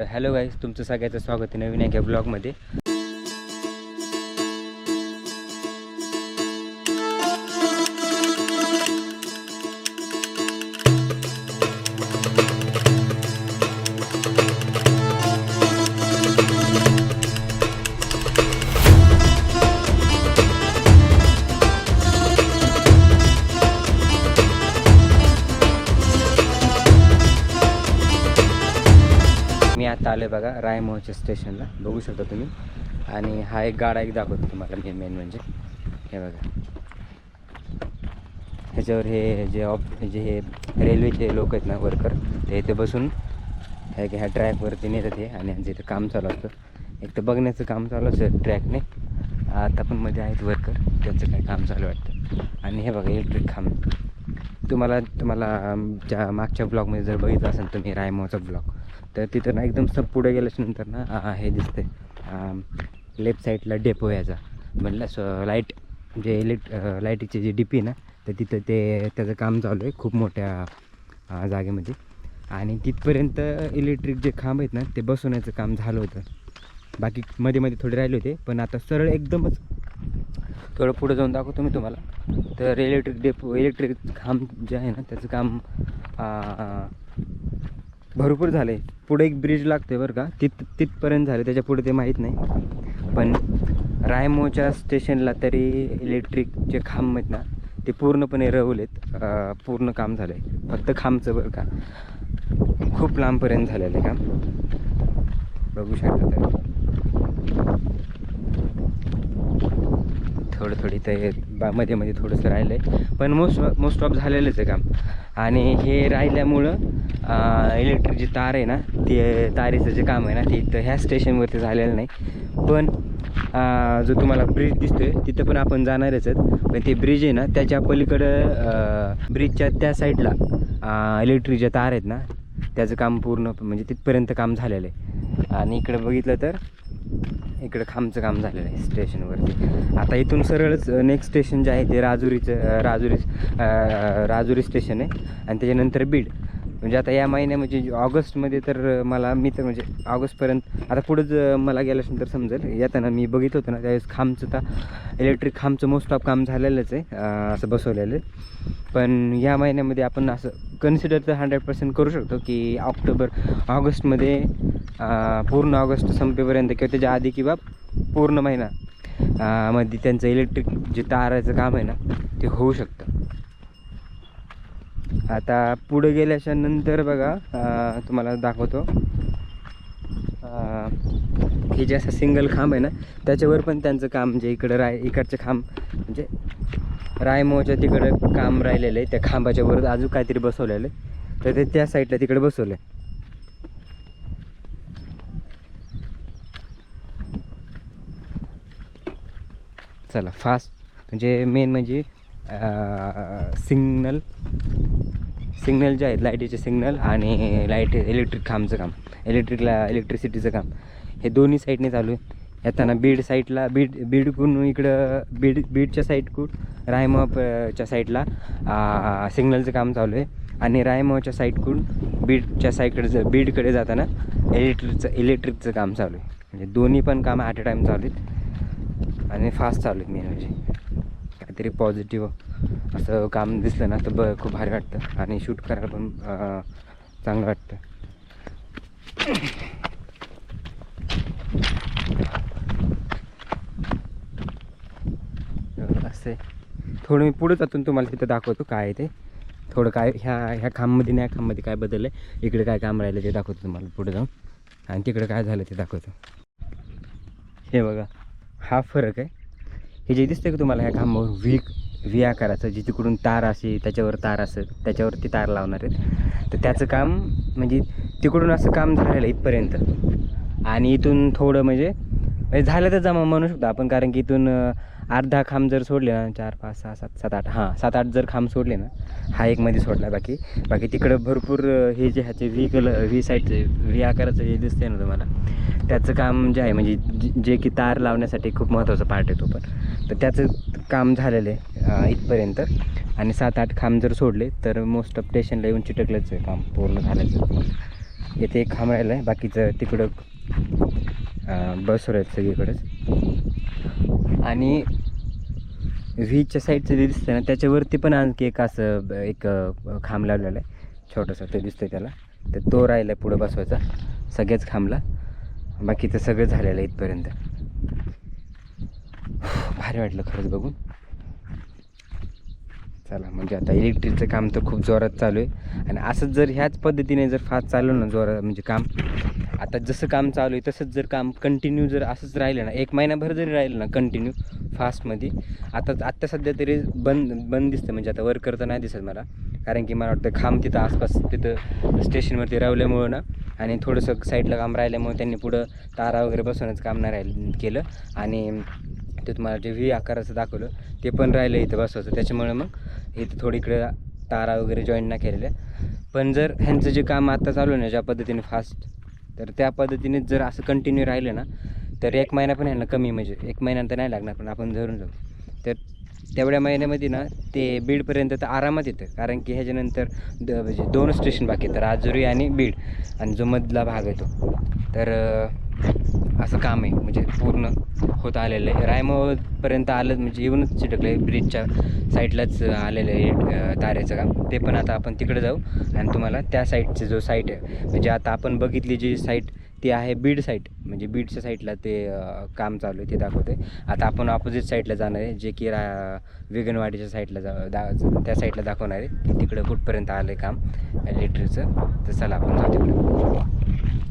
Hello guys तुमचं सगळ्याचं स्वागत आहे नवीन एका ब्लॉगमध्ये. मी आता बघा रायमोहच्या स्टेशनला. बघू शकता तुम्ही. आणि हा एक गाडा एक दाखवतो तुम्हाला मेन मेन म्हणजे. हे बघा. ह्याच्यावर हे जे ऑफ जे हे रेल्वेचे लोक आहेत ना वर्कर ते इथे बसून ह्या ह्या ट्रॅकवरती नेतात हे आणि जिथे इथं काम चालू असतं. एक तर बघण्याचं काम चालू असतं ट्रॅकने आता पण मध्ये आहेत वर्कर त्यांचं काय काम चालू वाटतं. आणि हे बघा इलेक्ट्रिक खांब. तुम्हाला तुम्हाला ज्या मागच्या ब्लॉगमध्ये जर बघितलं असेल तुम्ही रायमोचा ब्लॉग तर तिथं ना एकदम सब पुढे गेल्याच्यानंतर ना हे दिसते लेफ्ट साईडला डेपो याचा. म्हणलं स लाइट जे इलेक्ट लाईटीचे जे डी पी ना तर तिथं ते त्याचं काम चालू आहे खूप मोठ्या जागेमध्ये. आणि तिथपर्यंत इलेक्ट्रिक जे खांब आहेत ना ते बसवण्याचं काम झालं होतं. बाकी मध्ये मध्ये थोडे राहिले होते पण आता सरळ एकदमच थोडं पुढं जाऊन दाखवतो मी तुम्हाला. तर इलेक्ट्रिक डेपो इलेक्ट्रिक खांब जे आहे ना त्याचं काम भरपूर झालं. आहे पुढे एक ब्रिज लागते बरं का. तिथ तिथपर्यंत झालं. त्याच्या पुढे ते माहीत नाही. पण रायमोच्या स्टेशनला तरी इलेक्ट्रिक जे खांब आहेत ना ते पूर्णपणे रवलेत पूर्ण काम झालं आहे फक्त खांबचं बरं का. खूप लांबपर्यंत झालेलं आहे काम. बघू शकता तर थोडं थोडी ते बा मध्ये मध्ये थोडंसं राहिलं आहे पण मोस्ट मोस्ट ऑफ झालेलंच आहे काम. आणि हे राहिल्यामुळं इलेक्ट्रिक जी तार आहे ना ते तारेचं जे काम आहे ना ते इथं ह्या स्टेशनवरती झालेलं नाही. पण जो तुम्हाला ब्रिज दिसतोय तिथं पण आपण जाणारच आहेत. पण ते ब्रिज आहे ना त्याच्या पलीकडं ब्रिजच्या त्या साईडला इलेक्ट्रिकच्या तार आहेत ना त्याचं काम पूर्ण म्हणजे तिथपर्यंत काम झालेलं आहे. आणि इकडं बघितलं तर इकडं खांबचं काम झालेलं आहे स्टेशनवरती. आता इथून सरळच नेक्स्ट स्टेशन जे आहे ते राजुरीचं राजुरी राजुरी स्टेशन आहे. आणि त्याच्यानंतर बीड. म्हणजे आता या महिन्या म्हणजे ऑगस्टमध्ये तर मला मी तर म्हणजे ऑगस्टपर्यंत आता पुढंच मला गेल्यानंतर समजेल. येताना मी बघित होतो ना त्यावेळेस खांबचं तर इलेक्ट्रिक खांबचं मोस्ट ऑफ काम झालेलंच आहे असं बसवलेलं आहे. पण या महिन्यामध्ये आपण असं कन्सिडर तर हंड्रेड पर्सेंट करू शकतो की ऑक्टोबर ऑगस्टमध्ये पूर्ण ऑगस्ट संपेपर्यंत किंवा त्याच्या आधी किंवा पूर्ण महिना मध्ये त्यांचं इलेक्ट्रिक जे ताराचं काम आहे ना ते होऊ शकतं. आता पुढे गेल्याच्यानंतर बघा तुम्हाला दाखवतो. हे जे असं सिंगल खांब आहे ना त्याच्यावर पण त्यांचं काम म्हणजे इकडं राय इकडचं खांब म्हणजे रायमोच्या तिकडं काम राहिलेलं आहे. त्या खांबाच्या वर अजून काहीतरी बसवलेलं आहे. तर ते त्या साईडला तिकडे बसवलं आहे चला फास्ट म्हणजे मेन म्हणजे सिग्नल सिग्नल जे आहेत लाईटीचे सिग्नल आणि लाइट इलेक्ट्रिक खांबचं काम इलेक्ट्रिकला इलेक्ट्रिसिटीचं काम. हे दोन्ही साईडने चालू आहे. येताना बीड साईडला बीड बीडकडून इकडं बीड बीडच्या साईडकडून रायमपच्या साईडला सिग्नलचं काम चालू आहे. आणि रायमच्या साईडकडून बीडच्या साईडकडे बीडकडे जाताना इलेक्ट्रिकचं इलेक्ट्रिकचं काम चालू आहे. म्हणजे दोन्ही पण काम ॲट अ टाईम चालू आहेत. आणि फास्ट चालू आहेत मेन म्हणजे. काहीतरी पॉझिटिव्ह असं काम दिसलं ना तर ब खूप भारी वाटतं. आणि शूट करायला पण चांगलं वाटतं. असं आहे. थोडं मी पुढे जातून तुम्हाला तिथं दाखवतो काय आहे ते. थोडं काय ह्या ह्या खांबमध्ये नाही खांबमध्ये काय बदललं आहे इकडे काय काम राहिलं ते दाखवतो तुम्हाला पुढे जाऊन. आणि तिकडे काय झालं ते दाखवतो. हे बघा हा फरक आहे. हे जे दिसतंय का तुम्हाला ह्या खांबावर वीक व्ही आकाराचं जी तिकडून तार असे त्याच्यावर तार असं त्याच्यावरती तार लावणार आहेत. तर त्याचं काम म्हणजे तिकडून असं काम झालेलं इथपर्यंत. आणि इथून थोडं म्हणजे म्हणजे झालं तर जमा म्हणू शकतो आपण कारण की इथून अर्धा खांब जर सोडले ना चार पाच सहा सात सात आठ हां सात आठ जर खांब सोडले ना हा एक मध्ये सोडला बाकी. बाकी तिकडं भरपूर हे जे ह्याचे व्ही कलर व्ही साईडचे व्ही आकाराचं हे दिसते ना तुम्हाला. त्याचं काम जे आहे म्हणजे जे- जे की तार लावण्यासाठी खूप महत्त्वाचा पार्ट आहे तो पण. तर त्याचं काम झालेलं आहे इथपर्यंत. आणि सात आठ खांब जर सोडले तर मोस्ट ऑफ स्टेशनला येऊन चिटकलंच आहे काम पूर्ण झाल्याचं. येथे एक खांब राहिलं आहे बाकीचं तिकडं बस बसवर आहेत सगळीकडेच. आणि व्हीच्या साईडचं जे दिसतं ना त्याच्यावरती पण आणखी एक असं ब- एक खांब लावलेला आहे. छोटंसं ते दिसतं त्याला. तर तो राहिला आहे पुढं बसवायचा सगळ्याच खांबला. बाकीचं सगळं झालेलं आहे इथपर्यंत. भारी वाटलं खरंच बघून. चला म्हणजे आता इलेक्ट्रिकचं काम तर खूप जोरात चालू आहे. आणि असंच जर ह्याच पद्धतीने जर फास्ट चाललं ना जोरात म्हणजे काम आता जसं काम चालू आहे तसंच जर काम कंटिन्यू जर असंच राहिलं ना एक महिनाभर जरी राहिलं ना कंटिन्यू फास्टमध्ये आता आत्ता सध्या तरी बंद बंद दिसतं म्हणजे आता वर्कर तर नाही दिसत मला. कारण की मला वाटतं खांब तिथं आसपास तिथं स्टेशनवरती रावल्यामुळं ना आणि थोडंसं साईडला काम राहिल्यामुळे त्यांनी पुढं तारा वगैरे बसवण्याचं काम नाही राहिलं केलं. आणि ते तुम्हाला जे व्ही आकाराचं दाखवलं ते पण राहिलं इथं बसवायचं. त्याच्यामुळे मग इथं थोडी इकडे तारा वगैरे जॉईन नाही केलेल्या. पण जर ह्यांचं जे काम आत्ता चालू आहे ना ज्या पद्धतीने फास्ट तर त्या पद्धतीने जर असं कंटिन्यू राहिलं ना तर एक महिना पण ह्यांना कमी म्हणजे एक महिन्यानंतर तर नाही लागणार पण आपण धरून जाऊ. तर तेवढ्या महिन्यामध्ये ना ते बीडपर्यंत तर आरामात येतं कारण की ह्याच्यानंतर द म्हणजे दोन स्टेशन बाकी तर राजुरी आणि बीड आणि जो मधला भाग आहे तो. तर असं काम आहे. म्हणजे पूर्ण होत आलेलं आहे. रायमोपर्यंत आलं म्हणजे येऊनच चिटकलं आहे ब्रिजच्या साईडलाच आलेलं आहे तारेचं काम. ते पण आता आपण तिकडे जाऊ आणि तुम्हाला त्या साईडचे जो साईट आहे म्हणजे आता आपण बघितली जी साईट ती आहे बीड साईट म्हणजे बीडच्या साईडला ते काम चालू आहे ते दाखवते आता आपण ऑपोजिट साईडला जाणार आहे जे की रा वेगनवाडीच्या साईडला जा दा त्या साईडला दाखवणार आहे की तिकडं कुठपर्यंत आलं आहे काम इलेक्ट्रिकचं तर चला आपण जाऊ तिकडे.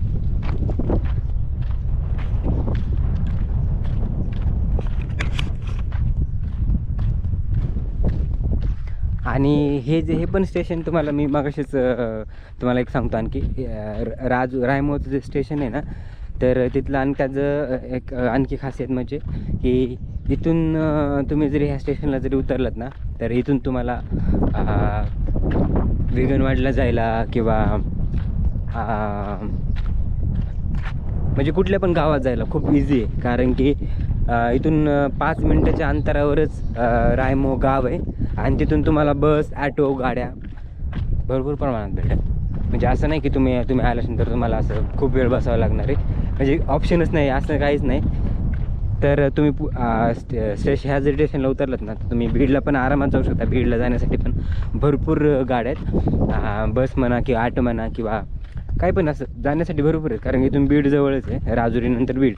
आणि हे जे हे पण स्टेशन तुम्हाला मी मागाशीच तुम्हाला एक सांगतो आणखी. र- राज रायमोचं जे स्टेशन आहे ना तर तिथलं आणि त्याचं एक आणखी खासियत म्हणजे की इथून तुम्ही जरी ह्या स्टेशनला जरी उतरलात ना तर इथून तुम्हाला अं, वेगनवाडीला जायला किंवा म्हणजे कुठल्या पण गावात जायला खूप इझी आहे. कारण की इथून पाच मिनटाच्या अंतरावरच रायमो गाव आहे. आणि तिथून तुम्हाला बस ॲटो गाड्या भरपूर प्रमाणात भेटेल. म्हणजे असं नाही की तुम्ही तुम्ही आल्यानंतर तुम्हाला असं खूप वेळ बसावं लागणार आहे. म्हणजे ऑप्शनच नाही असं काहीच नाही. तर तुम्ही पु स्टेशन ह्या जर स्टेशनला उतरलात ना तर तुम्ही बीडला पण आरामात जाऊ शकता. बीडला जाण्यासाठी पण भरपूर गाड्या आहेत. बस म्हणा किंवा ऑटो म्हणा किंवा काही पण असं जाण्यासाठी भरपूर आहेत. कारण की इथून बीड जवळच आहे. राजुरीनंतर बीड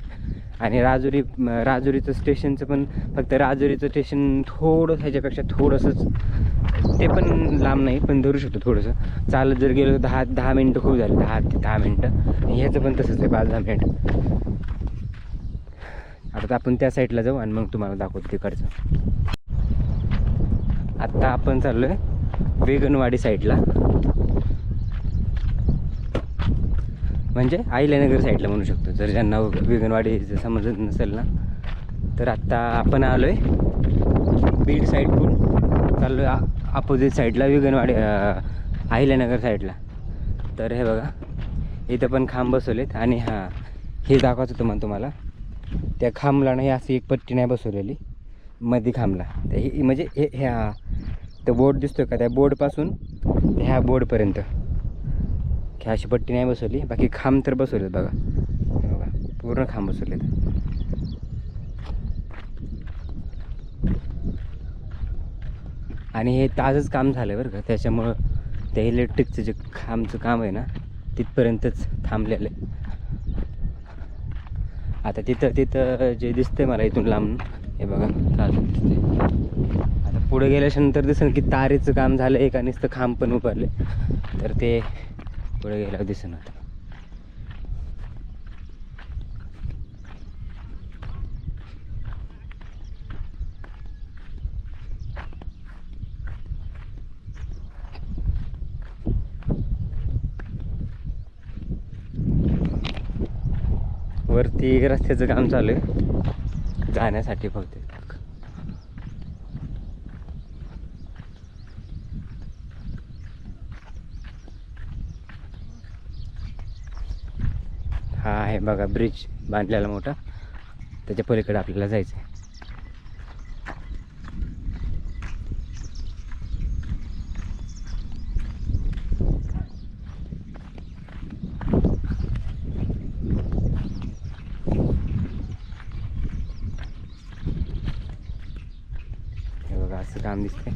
आणि राजुरी राजुरीचं स्टेशनचं पण फक्त राजुरीचं स्टेशन थोडं ह्याच्यापेक्षा थोडंसंच ते पण लांब नाही पण धरू शकतो थोडंसं. चालत जर गेलो तर दहा दहा मिनटं खूप झाली दहा ते दहा मिनटं. आणि ह्याचं पण तसंच आहे पाच दहा मिनिट. आता आपण त्या साईडला जाऊ आणि मग तुम्हाला दाखवतो तिकडचं. आत्ता आपण चाललो आहे वेगनवाडी साईडला. म्हणजे आईल्यानगर साईडला म्हणू शकतो. जर ज्यांना वेगनवाडी जर समजत नसेल ना तर आत्ता आपण आलो आहे बीड साईडकडून चाललो आहे अपोजिट साईडला वेगनवाडी आहिल्यानगर साईडला तर हे बघा इथं पण खांब बसवलेत आणि हां हे दाखवायचं होतं मग तुम्हाला. त्या खांबला नाही अशी एक पट्टी नाही बसवलेली. मध्ये खांबला. तर ही म्हणजे हे ह्या तो बोर्ड दिसतो का? त्या बोर्डपासून ते ह्या बोर्डपर्यंत की अशी पट्टी नाही बसवली बाकी खांब तर बसवलेत बघा. हे बघा पूर्ण खांब बसवलेत. आणि हे ताजंच काम झालं बरं का त्याच्यामुळं त्या इलेक्ट्रिकचं जे खांबचं काम आहे ना तिथपर्यंतच थांबलेलं आहे. आता तिथं तिथं जे दिसतंय मला इथून लांब हे बघा चालू दिसते आता पुढे गेल्याच्यानंतर दिसेल की तारेचं काम झालं एक आणि खांब पण उभारले. तर ते पुढे गेल्यावर दिसून आता वरती रस्त्याचं काम चालू आहे. जाण्यासाठी बहुतेक. हा आहे बघा ब्रिज बांधलेला मोठा. त्याच्या पलीकडे आपल्याला जायचं आहे बघा असं काम दिसते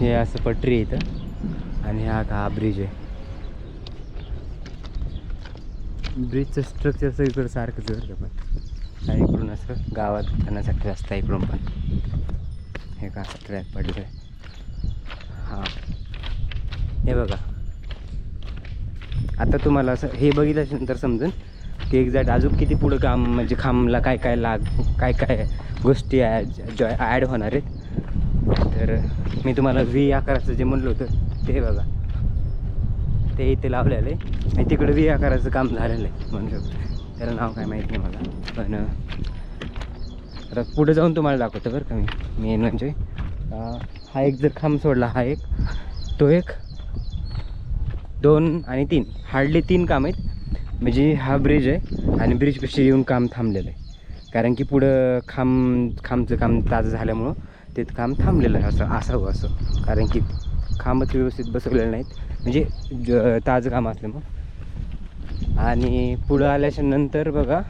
हे असं पटरी आहे इथं. आणि हा का हा ब्रिज आहे. ब्रिजचं स्ट्रक्चर सगळीकडं सारखंच आहे पण. आणि इकडून असं गावात जाण्यासाठी रस्ता आहे इकडून पण. हे का ट्रॅक पडलं आहे. हां. हे बघा. आता तुम्हाला असं हे बघितल्यानंतर समजेल की एक्झॅक्ट अजून किती पुढं काम म्हणजे खांबला काय काय लाग काय काय गोष्टी ॲड होणार आहेत. तर मी तुम्हाला व्ही आकाराचं जे म्हणलं होतं ते बघा. ते इथे लावलेलं आहे. आणि तिकडं व्ही आकाराचं काम झालेलं आहे म्हणू शकतो त्याला नाव काय माहीत नाही मला. पण आता पुढे जाऊन तुम्हाला दाखवतो बरं का मी. मेन म्हणजे हा एक जर खांब सोडला हा एक तो एक दोन आणि तीन. हार्डली तीन काम आहेत. म्हणजे हा ब्रिज आहे आणि ब्रिजपेक्षा येऊन काम थांबलेलं आहे. कारण की पुढं खांब खांबचं काम ताजं झाल्यामुळं ते काम थांबलेलं आहे असं असावं असं. कारण की खांबच व्यवस्थित बसवलेलं नाहीत. म्हणजे ज ताजं काम असलं मग. आणि पुढं आल्याच्यानंतर बघा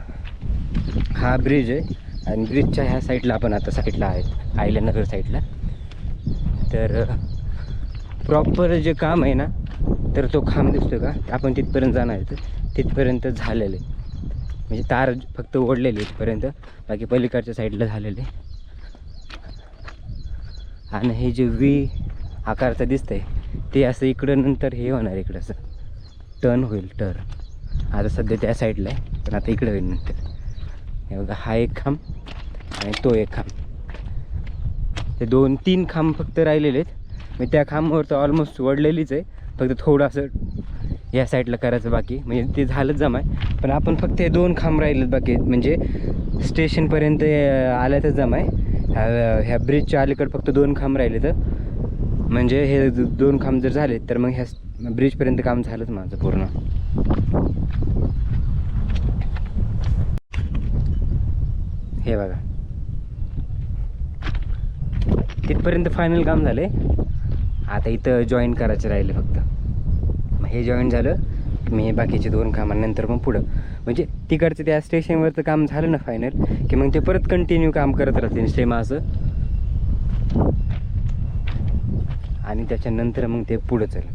हा ब्रिज आहे. आणि ब्रिजच्या ह्या साईडला आपण आता साईडला आहे आयल्यानगर साईडला तर प्रॉपर जे काम आहे ना तर तो खांब दिसतो का? आपण तिथपर्यंत जाणार आहे. तर तिथपर्यंत झालेलं आहे. म्हणजे तार फक्त ओढलेली तिथपर्यंत इथपर्यंत. बाकी पलीकडच्या साईडला झालेले आणि हे जे व्ही आकारचं दिसतंय ते असं इकडं नंतर हे होणार इकडं असं. टर्न होईल टर्न. आता सध्या त्या साईडला आहे पण आता इकडं होईल नंतर. हे बघा हा एक खांब आणि तो एक खांब. ते दोन तीन खांब फक्त राहिलेले आहेत. मी त्या खांबावर तर ऑलमोस्ट वडलेलीच आहे. फक्त थोडं असं या साईडला करायचं बाकी. म्हणजे ते झालंच जमाय पण आपण फक्त हे दोन खांब राहिलेत बाकी म्हणजे स्टेशनपर्यंत आल्यातच जमाय ह्या ह्या ब्रिजच्या अलीकडे फक्त दोन खांब राहिले तर म्हणजे हे दोन खांब जर झाले तर मग ह्या ब्रिजपर्यंत काम झालंच माझं पूर्ण. हे बघा. तिथपर्यंत फायनल काम झाले आता इथं जॉईन करायचं राहिले फक्त. मग हे जॉईन झालं मी हे बाकीचे दोन कामांनंतर मग पुढं. म्हणजे तिकडचं त्या स्टेशनवरचं काम झालं ना फायनल की मग ते परत कंटिन्यू काम करत राहतील सेम असं. आणि त्याच्यानंतर मग ते पुढं चल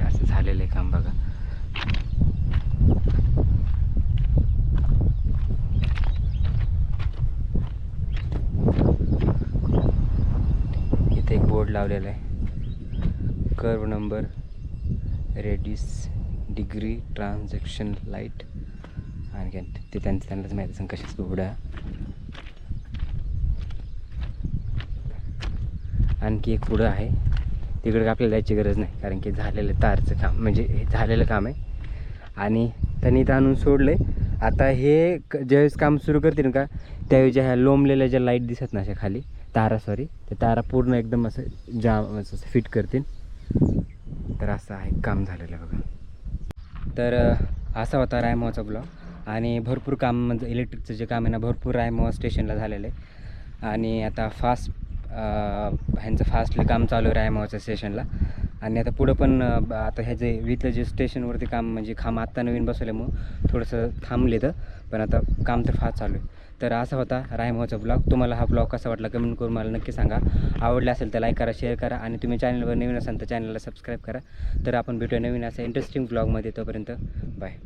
असं झालेलं आहे काम बघा इथे एक बोर्ड लावलेला आहे. Curve number radius degree transaction light आणखी ते त्यांचं त्यांनाच माहिती असेल कशाच उघडा आणखी एक पुढं आहे. तिकडे आपल्याला जायची गरज नाही कारण की झालेलं तारचं काम. म्हणजे हे झालेलं काम आहे. आणि त्यांनी इथं आणून सोडलं आहे आता हे ज्यावेळेस काम सुरू करतील का त्यावेळी ज्या ह्या लोंबलेल्या ज्या लाइट दिसत ना अशा खाली तारा सॉरी तारा पूर्ण एकदम असं जाम असं फिट करतील. तर असं आहे काम झालेलं आहे बघा. तर असा होता रायमोचा ब्लॉग आणि भरपूर काम म्हणजे इलेक्ट्रिकचं जे काम आहे ना भरपूर रायमोवा स्टेशनला झालेलं आहे. आणि आता फास्ट ह्यांचं फास्टली काम चालू आहे रायमावाच्या स्टेशनला आणि आता पुढं पण आता हे जे इथलं जे स्टेशनवरती काम म्हणजे खांब आत्ता नवीन बसवल्यामुळं थोडंसं थांबले तर पण आता काम तर फास्ट चालू आहे. तर असा होता रायमोचा ब्लॉग तुम्हाला हा ब्लॉग कसा वाटला कमेंट करून मला नक्की सांगा. आवडला असेल तर लाईक करा शेअर करा आणि तुम्ही चॅनलवर नवीन असाल तर चॅनलला सबस्क्राईब करा. तर आपण भेटूया नवीन असा इंटरेस्टिंग ब्लॉगमध्ये तोपर्यंत. बाय